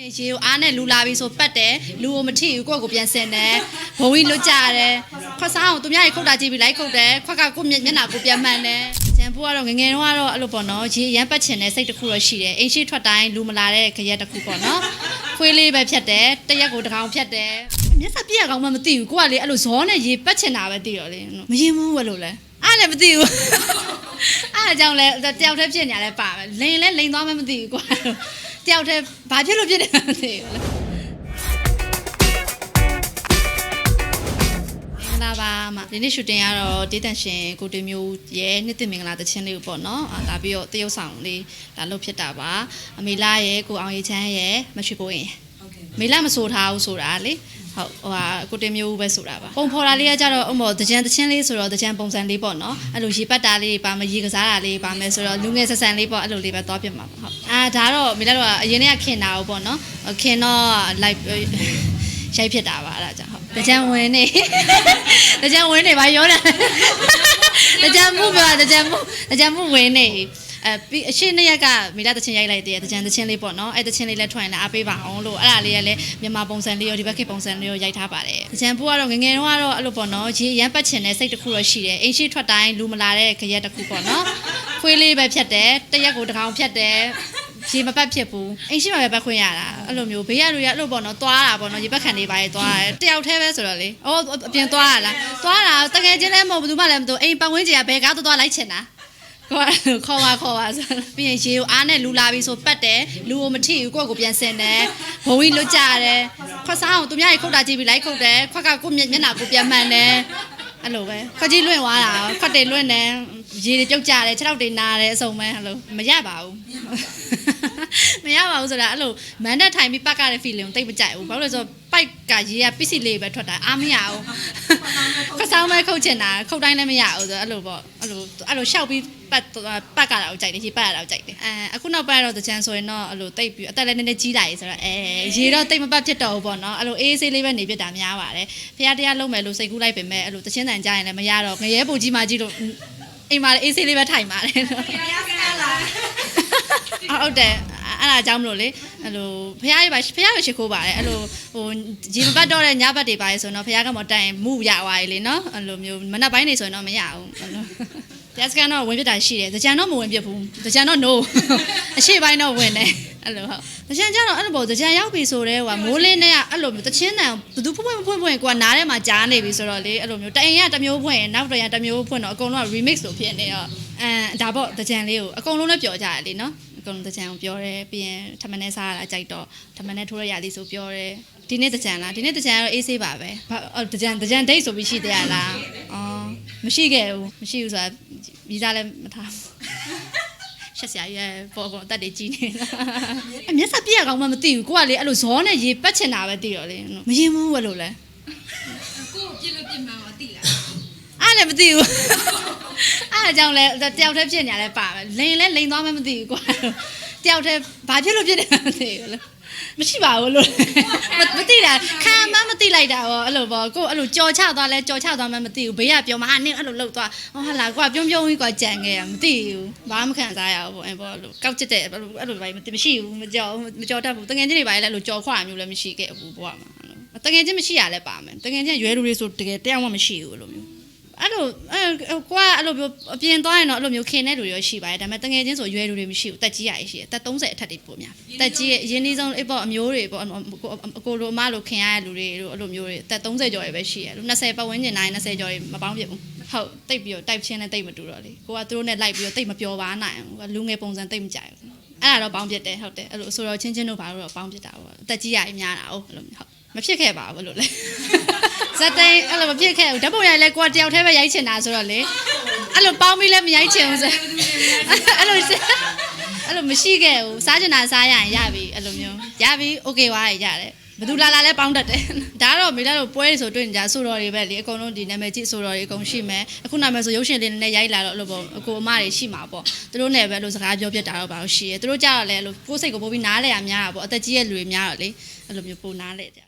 ရေကိုအားနဲ့လူလာပြီဆိုပတ်တယ်လူကိုမထိဘူးကိုယ့်ကိုပြန်ဆင်တယ်ဘုံကြီးလွတ်ကြတယ်ခွက်စားအောင်သူများရေခုတ်တာကြည့်ပြီးလိုက်ခုတ်တယ်ခွက်ကကိုယ့်မျက်မျက်နှာကိုပြန်မှန်တယ်ကျန်ဖို့ကတော့ငယ်ငယ်တုန်းကတော့အဲ့လိုပေါ့နော်ရေရမ်းပတ်ချင်တဲ့စိတ်တစ်ခုတော့ရှိတယ်အိမ်ရှိထွက်တိုင်းလူမလာတဲ့ခရက်တစ်ခုပေါ့နော်ခွေးလေးပဲဖြတ်တယ်တရက်ကိုတစ်ကောင်ဖြတ်တယ်မျက်စာပြက်ရကောင်မှမသိဘူးကိုကလေအဲ့လိုဇောနဲ့ရေပတ်ချင်တာပဲသိတော့လေမရင်ဘူးဘယ်လိုလဲအားလည်းမသိဘူးအားကြောင့်လဲတယောက်တည်းဖြစ်နေရလဲပါပဲလိန်လဲလိန်သွားမှမသိဘူးကွာ တယောက်တည်းဘာဖြစ်လို့ဖြစ်တယ်မသိဘူးလေမင်္ဂလာပါအမဒီနေ့ရှူတင်ကတော့ဒေးတန်ရှင်ကိုတင်မျိုးရဲ့နှစ်သိမင်္ဂလာသချင်းလေးကိုပေါ့နော်အာလာပြီးတော့တရုတ်ဆောင်လေးလာလုပ်ဖြစ်တာပါအမေလာရဲ့ကိုအောင်ရီချမ်းရဲ့မချွေပိုးရင် မေလာမဆိုထားဘူးဆိုတာလေဟုတ်ဟိုဟာကိုတင်မျိုးပဲဆိုတာပါပုံဖော်တာလေးကကြတော့ဥမောတကြံတချင်းလေးဆိုတော့တကြံပုံစံလေးပေါ့နော်အဲ့လိုရေပတ်တာလေးပါမယ်ရေကစားတာလေးပါမယ်ဆိုတော့လူငယ်ဆက်ဆန်လေးပေါ့အဲ့လိုလေးပဲသွားပြမှာပါဟုတ်အာဒါတော့မေလာတော့အရင်ကခင်တာပေါ့နော်ခင်တော့ live ရိုက်ဖြစ်တာပါအဲ့ဒါကြောင့်ဟုတ်တကြံဝင်နေတကြံဝင်နေပါရောတာတကြံမှုပြောတကြံမှုတကြံမှုဝင်နေ အဲပြီးအရှိနှစ်ရက်ကမိသားတချင်းရိုက်လိုက်တဲ့တကြံတချင်းလေးပေါ့နော်အဲတချင်းလေးလည်းထွင်လာအားပေးပါအောင်လို့အဲ့ဒါလေးကလည်းမြန်မာပုံစံလေးရောဒီဘက်ခေတ်ပုံစံလေးရောရိုက်ထားပါတယ်တကြံဖို့ကတော့ငယ်ငယ်တုန်းကတော့အဲ့လိုပေါ့နော်ရေရမ်းပတ်ချင်တဲ့စိတ်တစ်ခုတော့ရှိတယ်အိမ်ရှိထွက်တိုင်းလူမလာတဲ့ခရက်တစ်ခုပေါ့နော်ခွေးလေးပဲဖြတ်တယ်တရက်ကိုတစ်ကောင်ဖြတ်တယ်ရေမပတ်ဖြစ်ဘူးအိမ်ရှိမှာပဲပတ်ခွင့်ရတာအဲ့လိုမျိုးဘေးရလူရအဲ့လိုပေါ့နော်သွားတာပေါ့နော်ရေပတ်ခံနေပါရဲ့သွားတယ်တယောက်တည်းပဲဆိုတော့လေအော်အပြင်သွားရလားသွားတာတကယ်ချင်းလည်းမဟုတ်ဘူးသူမှလည်းမသိဘူးအိမ်ပတ်ဝန်းကျင်ကဘယ်ကားသွားသွားလိုက်ချင်တာ ခေါ်ခေါ်ပါခေါ်ပါဆိုပြီးရင်ရေကိုအားနဲ့လူလာပြီဆိုပတ်တယ်လူကိုမထိဘူးကိုယ့်ကိုပြန်ဆင်တယ်ဘုံကြီးလွတ်ကြတယ်ခွက်စားအောင်သူများရေခုတ်တာကြည့်ပြီးလိုက်ခုတ်တယ်ခွက်ကကိုယ့်မျက်မျက်နှာကိုပြန်မှန်တယ်အဲ့လိုပဲခွက်ကြီးလွင့်သွားတာခွက်တွေလွင့်တယ်ရေတွေပြုတ်ကြတယ်ခြေထောက်တွေနာတယ်အစုံပဲအဲ့လိုမရပါဘူး မရပါဘူးဆိုတာအဲ့လိုမန်နဲ့ထိုင်ပြီးပတ်ကတဲ့ feeling ကိုတိတ်မကြိုက်ဘူးဘာလို့လဲဆိုတော့ပိုက်ကရေကပစ္စည်းလေးပဲထွက်တာအားမရဘူးခဆောင်းမဲခုတ်ချင်တာခုတ်တိုင်းလည်းမရဘူးဆိုတော့အဲ့လိုပေါ့အဲ့လိုအဲ့လိုရှောက်ပြီးပတ်ပတ်ကတာကိုကြိုက်တယ်ရေပတ်ရတာကိုကြိုက်တယ်အဲအခုနောက်ပိုင်းတော့တချမ်းဆိုရင်တော့အဲ့လိုတိတ်ပြီးအသက်လည်းနည်းနည်းကြီးလာရေးဆိုတော့အဲရေတော့တိတ်မပတ်ဖြစ်တော့ဘူးပေါ့နော်အဲ့လိုအေးအေးဆေးလေးပဲနေဖြစ်တာများပါတယ်ဖះတရားလုံးမယ်လို့စိတ်ကူးလိုက်ပင်မဲ့အဲ့လိုတချင်းတန်ကြရင်လည်းမရတော့ငရဲပူကြီးမှကြီးလို့အိမ်မှာလည်းအေးဆေးလေးပဲထိုင်ပါတယ်နော်အော်ဟုတ်တယ် အဲ့ဒါကြောင့်မလို့လေအဲ့လိုဖះရပါဖះရရှိခိုးပါတယ်အဲ့လိုဟိုဂျီမပတ်တော့တဲ့ညဘက်တွေပါလေဆိုတော့ဖះကမတိုင်မှုရသွားပြီလေနော်အဲ့လိုမျိုးမနက်ပိုင်းနေဆိုရင်တော့မရဘူးအဲ့လိုပြစကန်တော့ဝင်ပြတာရှိတယ်။ကြံတော့မဝင်ပြဘူး။ကြံတော့ no အရှိပိုင်းတော့ဝင်တယ်အဲ့လိုဟုတ်။ကြံကြတော့အဲ့လိုပေါ့ကြံရောက်ပြီဆိုတော့ဟိုမိုးလင်းနဲ့အဲ့လိုမျိုးတချင်းတန်ဘသူဖွင့်ဖွင့်ဖွင့်ဖွင့်ကိုကနားထဲမှာကြားနေပြီဆိုတော့လေအဲ့လိုမျိုးတအိမ်ကတစ်မျိုးဖွင့်ရင်နောက်တစ်ရင်တစ်မျိုးဖွင့်တော့အကုန်လုံးက remix လို့ဖြစ်နေတော့အဲဒါပေါ့ကြံလေးကိုအကုန်လုံးလည်းပျော်ကြရလေနော်အ ကုန်လုံးတကြံကိုပြောတယ်ပြီးရင်ထမနဲ့စားရတာကြိုက်တော့ထမနဲ့ထိုးရရသည်ဆိုပြောတယ်ဒီနေ့တကြံလားဒီနေ့တကြံကတော့အေးဆေးပါပဲဘာအော်တကြံတကြံဒိတ်ဆိုပြီးရှိသေးရလားအော်မရှိခဲ့ဘူးမရှိဘူးဆိုတာမိသားလည်းမထားဘူးရှက်စရာရွယ်ပေါ်ပေါ်အတက်တွေကြီးနေတာအမျက်စာပြက်ရကောင်မှမသိဘူးကိုကလေအဲ့လိုဇောနဲ့ရေပတ်ချင်တာပဲသိတော့လေမရင်ဘူးဘယ်လိုလဲကိုပြစ်လို့ပြစ်မှန်းတော့သိလားအားလည်းမသိဘူး အားကြောင့်လဲတယောက်တည်းဖြစ်နေရလဲပါပဲလိန်လဲလိန်သွားမှမသိဘူးကွာတယောက်တည်းဘာဖြစ်လို့ဖြစ်တယ်မသိဘူးလေမရှိပါဘူးလို့မမသိတာခံမမသိလိုက်တာပေါ့အဲ့လိုပေါ့ကိုအဲ့လိုကြော်ချသွားလဲကြော်ချသွားမှမသိဘူးဘေးကပြောမှအာနင်းအဲ့လိုလှုပ်သွားဟောဟာလာကွာပြုံးပြုံးကြီးကွာကြံခဲ့ရမသိဘူးဘာမှမခံစားရဘူးပေါ့အဲ့ပေါ့အဲ့လိုကောက်ချစ်တဲ့အဲ့လိုအဲ့လိုဘာမှမရှိဘူးမကြော်မကြော်တတ်ဘူးတငယ်ချင်းတွေပါလဲအဲ့လိုကြော်ခွာမျိုးလည်းမရှိခဲ့ဘူးဘဝမှာတငယ်ချင်းမရှိရလဲပါမယ်တငယ်ချင်းရွယ်လူတွေဆိုတကယ်တယောက်မှမရှိဘူးအဲ့လိုမျိုး အဲ့လိုအဲကိုကအဲ့လိုမျိုးအပြင်သွားရင်တော့အဲ့လိုမျိုးခင်တဲ့လူတွေရောရှိပါတယ်ဒါပေမဲ့တငယ်ချင်းဆိုရွယ်လူတွေမရှိဘူးတက်ကြီးရည်ရှိတယ်တက်30အထက်တွေပိုများတက်ကြီးရဲ့ရင်းနှီးဆုံးအေးပေါ့အမျိုးတွေပေါ့အကိုလိုအမလိုခင်ရတဲ့လူတွေတို့အဲ့လိုမျိုးတွေတက်30ကျော်တွေပဲရှိရလူ20ပတ်ဝန်းကျင်နိုင်20ကျော်တွေမပေါင်းပြဘူးဟုတ်တိတ်ပြီးတော့တိုက်ချင်းနဲ့တိတ်မတူတော့လေကိုကသူတို့နဲ့လိုက်ပြီးတော့တိတ်မပြောပါနိုင်ဘူးလူငယ်ပုံစံတိတ်မကြိုက်ဘူးအဲ့ဒါတော့ပေါင်းပြတယ်ဟုတ်တယ်အဲ့လိုဆိုတော့ချင်းချင်းတို့ဘာလို့တော့ပေါင်းပြတာပေါ့တက်ကြီးရည်များတာဟုတ်အဲ့လိုမျိုးဟုတ် မဖြစ်ခဲ့ပါဘူးလို့လေ ဇက်တိုင်းအဲ့လိုမဖြစ်ခဲ့ဘူးဓာတ်ပုံရိုက်လဲကိုကတယောက်တည်းပဲရိုက်ချင်တာဆိုတော့လေအဲ့လိုပေါင်းပြီးလဲမရိုက်ချင်ဘူးဆိုအဲ့လိုအဲ့လိုမရှိခဲ့ဘူးစားချင်တာစားရရင်ရပြီအဲ့လိုမျိုးရပြီโอเคပါရတယ်ဘသူလာလာလဲပေါင်းတတ်တယ်ဒါကတော့မိသားတို့ပွဲတွေဆိုတွေ့နေကြဆိုတော်တွေပဲလေအကုန်လုံးဒီနာမည်ကြီးဆိုတော်တွေအကုန်ရှိမယ်အခုနာမည်ဆိုရုပ်ရှင်လေးနဲ့ရိုက်လာတော့အဲ့လိုပေါ့အကိုအမတွေရှိမှာပေါ့သူတို့နဲ့ပဲအဲ့လိုစကားပြောပြတာတော့ဘာလို့ရှိရဲသူတို့ကြတော့လဲအဲ့လိုကိုယ်စိတ်ကိုပို့ပြီးနားလဲရများတာပေါ့အသက်ကြီးရဲ့လူတွေများတော့လေအဲ့လိုမျိုးပို့နားလဲကြ